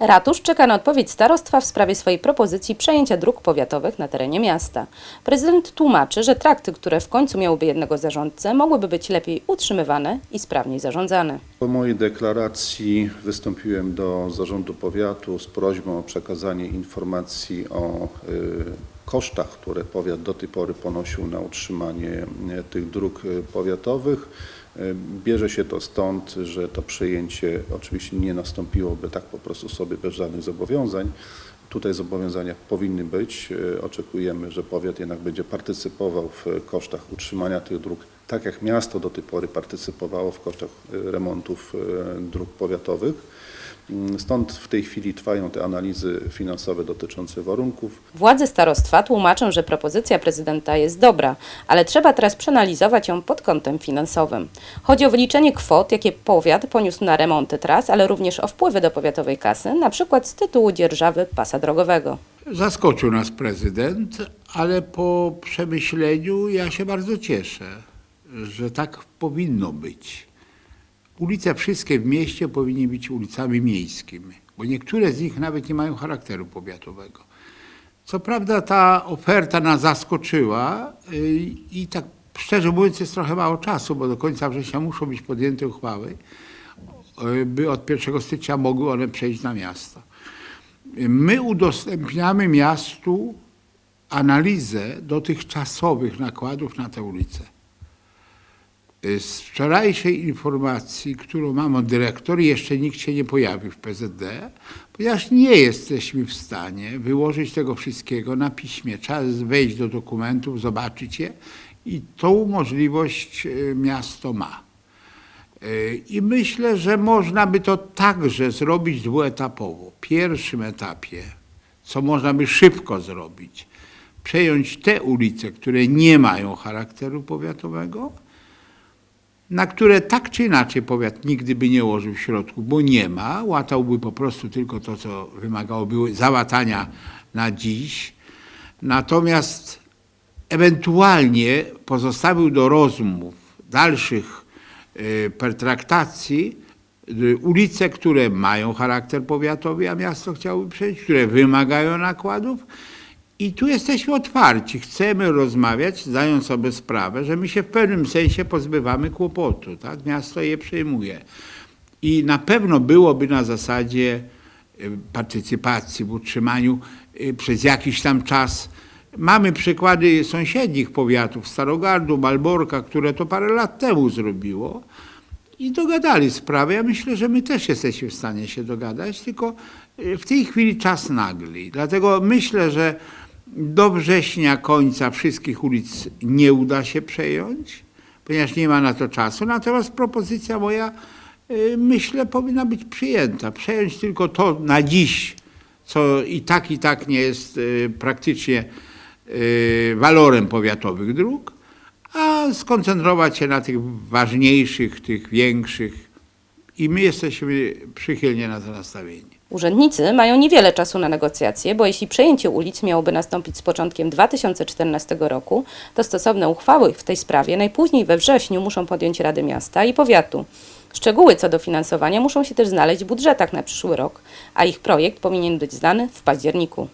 Ratusz czeka na odpowiedź starostwa w sprawie swojej propozycji przejęcia dróg powiatowych na terenie miasta. Prezydent tłumaczy, że trakty, które w końcu miałyby jednego zarządcę, mogłyby być lepiej utrzymywane i sprawniej zarządzane. Po mojej deklaracji wystąpiłem do zarządu powiatu z prośbą o przekazanie informacji o y, kosztach, które powiat do tej pory ponosił na utrzymanie y, tych dróg y, powiatowych. Y, Bierze się to stąd, że to przejęcie oczywiście nie nastąpiłoby tak po prostu sobie bez żadnych zobowiązań. Tutaj zobowiązania powinny być. Oczekujemy, że powiat jednak będzie partycypował w kosztach utrzymania tych dróg, tak jak miasto do tej pory partycypowało w kosztach remontów dróg powiatowych. Stąd w tej chwili trwają te analizy finansowe dotyczące warunków. Władze starostwa tłumaczą, że propozycja prezydenta jest dobra, ale trzeba teraz przeanalizować ją pod kątem finansowym. Chodzi o wyliczenie kwot, jakie powiat poniósł na remonty tras, ale również o wpływy do powiatowej kasy, na przykład z tytułu dzierżawy pasa drogowego. Zaskoczył nas prezydent, ale po przemyśleniu ja się bardzo cieszę, że tak powinno być. Ulice wszystkie w mieście powinny być ulicami miejskimi, bo niektóre z nich nawet nie mają charakteru powiatowego. Co prawda ta oferta nas zaskoczyła y, i tak szczerze mówiąc jest trochę mało czasu, bo do końca września muszą być podjęte uchwały, y, by od 1 stycznia mogły one przejść na miasto. My udostępniamy miastu analizę dotychczasowych nakładów na tę ulicę. Z wczorajszej informacji, którą mam od dyrektor, jeszcze nikt się nie pojawił w PZD, ponieważ nie jesteśmy w stanie wyłożyć tego wszystkiego na piśmie. Trzeba wejść do dokumentów, zobaczyć je i tą możliwość y, miasto ma. Y, I myślę, że można by to także zrobić dwuetapowo. W pierwszym etapie, co można by szybko zrobić, przejąć te ulice, które nie mają charakteru powiatowego, na które tak czy inaczej powiat nigdy by nie łożył środków, bo nie ma, łatałby po prostu tylko to, co wymagałoby załatania na dziś. Natomiast ewentualnie pozostawił do rozmów dalszych y, pertraktacji y, ulice, które mają charakter powiatowy, a miasto chciałoby przejść, które wymagają nakładów. I tu jesteśmy otwarci, chcemy rozmawiać, zdając sobie sprawę, że my się w pewnym sensie pozbywamy kłopotu, tak? Miasto je przejmuje. I na pewno byłoby na zasadzie y, partycypacji w utrzymaniu y, przez jakiś tam czas. Mamy przykłady sąsiednich powiatów, Starogardu, Malborka, które to parę lat temu zrobiło i dogadali sprawę. Ja myślę, że my też jesteśmy w stanie się dogadać, tylko y, w tej chwili czas nagli. Dlatego myślę, że do września końca wszystkich ulic nie uda się przejąć, ponieważ nie ma na to czasu. Natomiast propozycja moja, y, myślę, powinna być przyjęta. Przejąć tylko to na dziś, co i tak, i tak nie jest y, praktycznie y, walorem powiatowych dróg, a skoncentrować się na tych ważniejszych, tych większych. I my jesteśmy przychylnie na to nastawieni. Urzędnicy mają niewiele czasu na negocjacje, bo jeśli przejęcie ulic miałoby nastąpić z początkiem 2014 roku, to stosowne uchwały w tej sprawie najpóźniej we wrześniu muszą podjąć Rady Miasta i Powiatu. Szczegóły co do finansowania muszą się też znaleźć w budżetach na przyszły rok, a ich projekt powinien być znany w październiku.